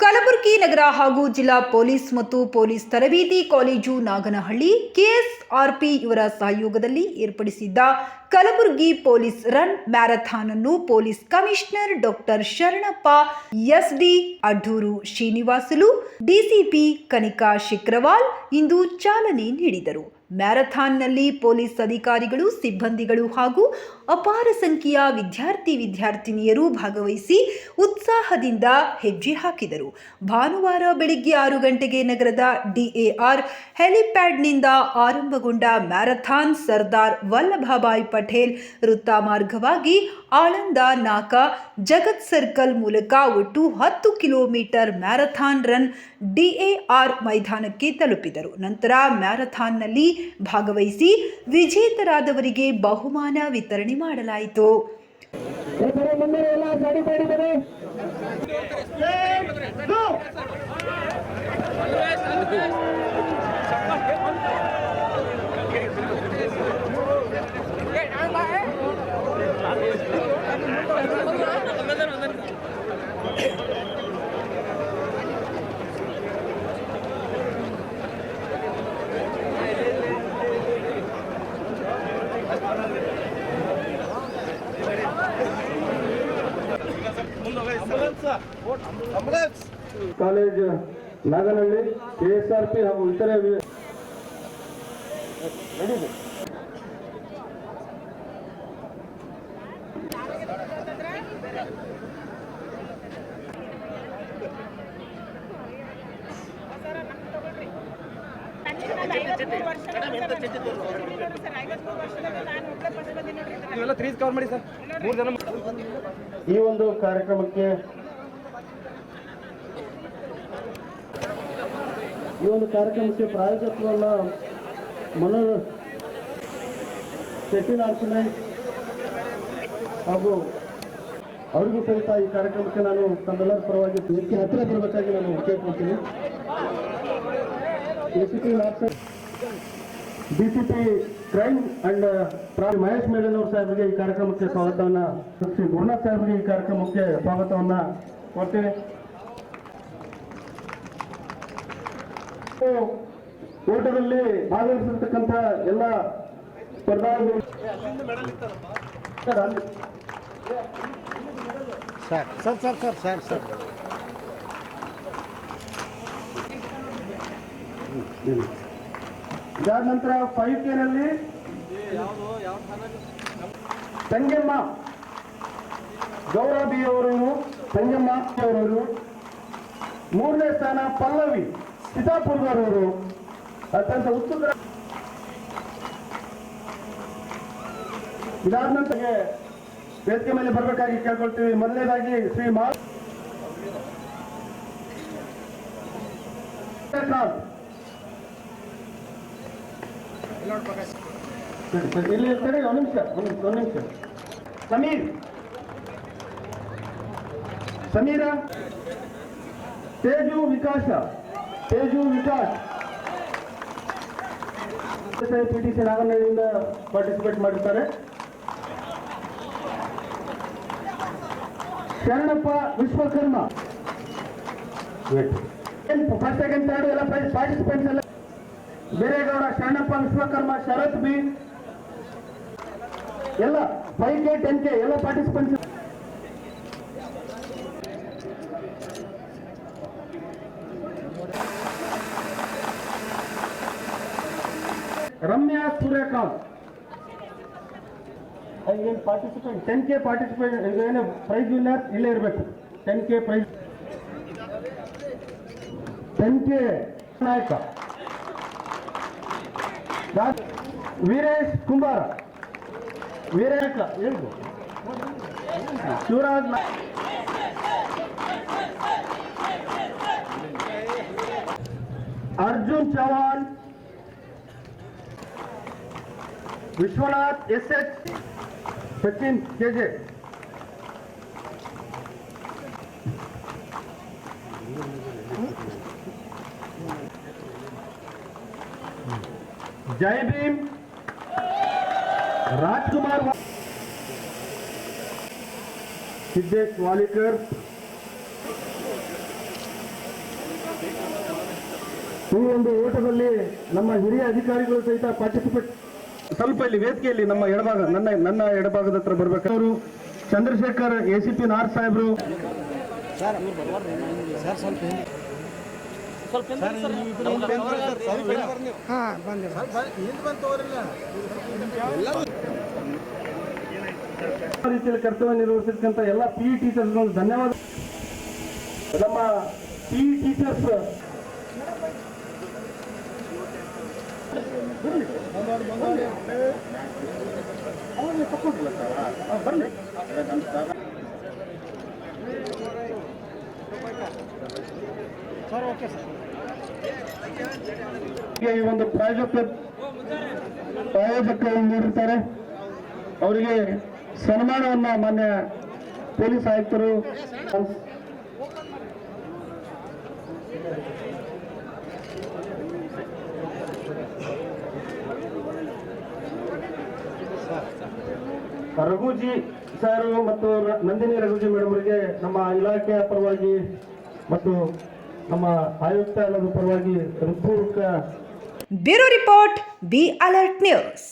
ಕಲಬುರಗಿ ನಗರ ಹಾಗೂ ಜಿಲ್ಲಾ ಪೊಲೀಸ್ ಮತ್ತು ಪೊಲೀಸ್ ತರಬೇತಿ ಕಾಲೇಜು ನಾಗನಹಳ್ಳಿ ಕೆಎಸ್ಆರ್ಪಿ ಇವರ ಸಹಯೋಗದಲ್ಲಿ ಏರ್ಪಡಿಸಿದ್ದ ಕಲಬುರಗಿ ಪೊಲೀಸ್ ರನ್ ಮ್ಯಾರಥಾನ್ ಅನ್ನು police commissioner doctor Sharanappa SD Addur Srinivasulu DCP Kanika Sikriwal ಇಂದು ಚಾಲನೆ ನೀಡಿದರು. ಮ್ಯಾರಥಾನ್ನಲ್ಲಿ ಪೊಲೀಸ್ ಅಧಿಕಾರಿಗಳು, ಸಿಬ್ಬಂದಿಗಳು ಹಾಗೂ ಅಪಾರ ಸಂಖ್ಯೆಯ ವಿದ್ಯಾರ್ಥಿ ವಿದ್ಯಾರ್ಥಿನಿಯರು ಭಾಗವಹಿಸಿ ಉತ್ಸಾಹದಿಂದ ಹೆಜ್ಜೆ ಹಾಕಿದರು. ಭಾನುವಾರ ಬೆಳಿಗ್ಗೆ ಆರು ಗಂಟೆಗೆ ನಗರದ ಡಿಎಆರ್ ಹೆಲಿಪ್ಯಾಡ್ನಿಂದ ಆರಂಭಗೊಂಡ ಮ್ಯಾರಥಾನ್ ಸರ್ದಾರ್ ವಲ್ಲಭಭಾಯ್ ಪಟೇಲ್ ವೃತ್ತ ಮಾರ್ಗವಾಗಿ ಆಳಂದ ನಾಕ ಜಗತ್ ಸರ್ಕಲ್ ಮೂಲಕ ಒಟ್ಟು ಹತ್ತು ಕಿಲೋಮೀಟರ್ ಮ್ಯಾರಥಾನ್ ರನ್ ಡಿಎಆರ್ ಮೈದಾನಕ್ಕೆ ತಲುಪಿದರು. ನಂತರ ಮ್ಯಾರಥಾನ್ನಲ್ಲಿ ಭಾಗವಹಿಸಿ ವಿಜೇತರಾದವರಿಗೆ ಬಹುಮಾನ ವಿತರಣೆ ಮಾಡಲಾಯಿತು. ಈ Naganahalli K S R P college ಹಾಗೂ ಇತರೆ ವಿ- ಇವೆಲ್ಲ ತ್ರೀ ಕವರ್ ಮಾಡಿ ಸರ್. ಮೂರು ಜನ ಈ ಒಂದು ಕಾರ್ಯಕ್ರಮಕ್ಕೆ ಈ ಒಂದು ಕಾರ್ಯಕ್ರಮಕ್ಕೆ ಪ್ರಾಯೋಜಕವನ್ನು ಮನೋ ಶೆಟ್ಟಿನ ಆರ್ಚನೆ ಹಾಗೂ ಅವ್ರಿಗೂ ಸಹಿತ ಈ ಕಾರ್ಯಕ್ರಮಕ್ಕೆ ನಾನು ತಮ್ಮೆಲ್ಲರ ಪರವಾಗಿ ಇದಕ್ಕೆ ಹತ್ತಿರ ಬರಬೇಕಾಗಿ ನಾನು ಕೇಳ್ಕೊಳ್ತೀನಿ. ಡಿಸಿಪಿ ಕ್ರೈಮ್ ಅಂಡ್ ಪ್ರಾಣಿ ಮಹೇಶ್ ಮೇಡನವ್ರ ಸಾಹೇಬರಿಗೆ ಈ ಕಾರ್ಯಕ್ರಮಕ್ಕೆ ಸ್ವಾಗತವನ್ನ ಶ್ರೀ ಗುರುನಾಥ್ ಸಾಹೇಬ್ಗೆ ಈ ಕಾರ್ಯಕ್ರಮಕ್ಕೆ ಸ್ವಾಗತವನ್ನ ಕೊಡ್ತೀನಿ. ಓಟದಲ್ಲಿ ಭಾಗವಹಿಸಿರ್ತಕ್ಕಂಥ ಎಲ್ಲ ಸ್ಪರ್ಧಾಳುಗಳು sir, sir sir sir sir sir. ಇದಾದ ನಂತರ ಫೈವ್ ಕೆನಲ್ಲಿ ತಂಗೆಮ್ಮ ಗೌರವ ಬಿ ಅವರು ತಂಗಮ್ಮ ಅವರು ಮೂರನೇ ಸ್ಥಾನ ಪಲ್ಲವಿ. ಸಿದ್ದಾಪುರದವರು. ಅತ್ಯಂತ ಉತ್ಸುಕ ಇದಾದ ನಂತರ ವೇದಿಕೆ ಮೇಲೆ ಬರಬೇಕಾಗಿ ಕೇಳ್ಕೊಳ್ತೀವಿ. ಮೊದಲನೇದಾಗಿ ಶ್ರೀ ಮಾ ಸರಿ, ಸರಿ, ಇಲ್ಲಿ ನಿಮಿಷ ಒಂದು ನಿಮಿಷ ಒಂದು ನಿಮಿಷ. Sameer. Sameera. Teju Vikas. Teju Vikas P T C ನಾಗನಹಳ್ಳಿಯಿಂದ participate ಮಾಡಿರ್ತಾರೆ. Sharanappa Vishwakarma. First second third ಎಲ್ಲ ಪಾರ್ಟಿಸಿಪೆಂಟ್ಸ್ ಎಲ್ಲ? ಬೇರೆಗೌಡ ಶರಣಪ್ಪ ವಿಶ್ವಕರ್ಮ ಶರತ್ ಬಿ. ಎಲ್ಲ ಫೈವ್ ಕೆ ಟೆನ್ ಕೆ ಎಲ್ಲ participants ರಮ್ಯಾ ಸೂರ್ಯಕಾಂತ್ ಏನು ಪಾರ್ಟಿಸಿಪೆಂಟ್ ಟೆನ್ ಕೆ ಪಾರ್ಟಿಸಿಪೇಟ್ ಏನು ಪ್ರೈಸ್ ವಿನ್ನರ್ ಇಲ್ಲೇ ಇರಬೇಕು ten K prize ten K Nayaka Raj- Veeresh ಕುಂಬಾರ ವೀರೇಶ ಹೇಳಿದ್ರು ಶಿವರಾಜ್ ನಾ- Arjun Chauhan Vishwanath S H Sachin KJ Jai Bhim Rajkumar ವಾ- ಸಿದ್ದೇಶ್ ವಾಲಿಕರ್ ಈ ಒಂದು ಓಟದಲ್ಲಿ ನಮ್ಮ ಹಿರಿಯ ಅಧಿಕಾರಿಗಳು ಸಹಿತ ಪಾರ್ಟಿಸಿಪೇಟ್ ಸ್ವಲ್ಪ ಇಲ್ಲಿ ವೇದಿಕೆಯಲ್ಲಿ ನಮ್ಮ ಎಡಭಾಗ, ನನ್ನ ನನ್ನ ಎಡಭಾಗದ ಹತ್ರ ಬರ್ಬೇಕು? ಅವರು ಚಂದ್ರಶೇಖರ್, ಎ ಸಿ ಪಿ ನಾರ್ ಸಾಹೇಬರು. ರೀತಿಯಲ್ಲಿ ಕರ್ತವ್ಯ ನಿರ್ವಹಿಸಿರ್ತಕ್ಕಂಥ ಎಲ್ಲ ಪಿ ಟೀಚರ್ಸ್ ಧನ್ಯವಾದ. ನಮ್ಮ P teachers sir okay sir ಈ ಒಂದು ಪ್ರಾಯೋಜಕ ಪ್ರಾಯೋಜಕ ನೀಡಿರ್ತಾರೆ. ಅವರಿಗೆ ಸನ್ಮಾನವನ್ನ ಮಾನ್ಯ ಪೊಲೀಸ್ ಆಯುಕ್ತರು ರಘುಜಿ ಸರ್ ಮತ್ತು ನಂದಿನಿ ರಘುಜಿ ಮೇಡಮ್ ಅವರಿಗೆ ನಮ್ಮ ಇಲಾಖೆಯ ಪರವಾಗಿ ಮತ್ತು ನಮ್ಮ ಆಯುಕ್ತ ಪರವಾಗಿ ಹೃತ್ಪೂರ್ವಕ bureau report, B alert news.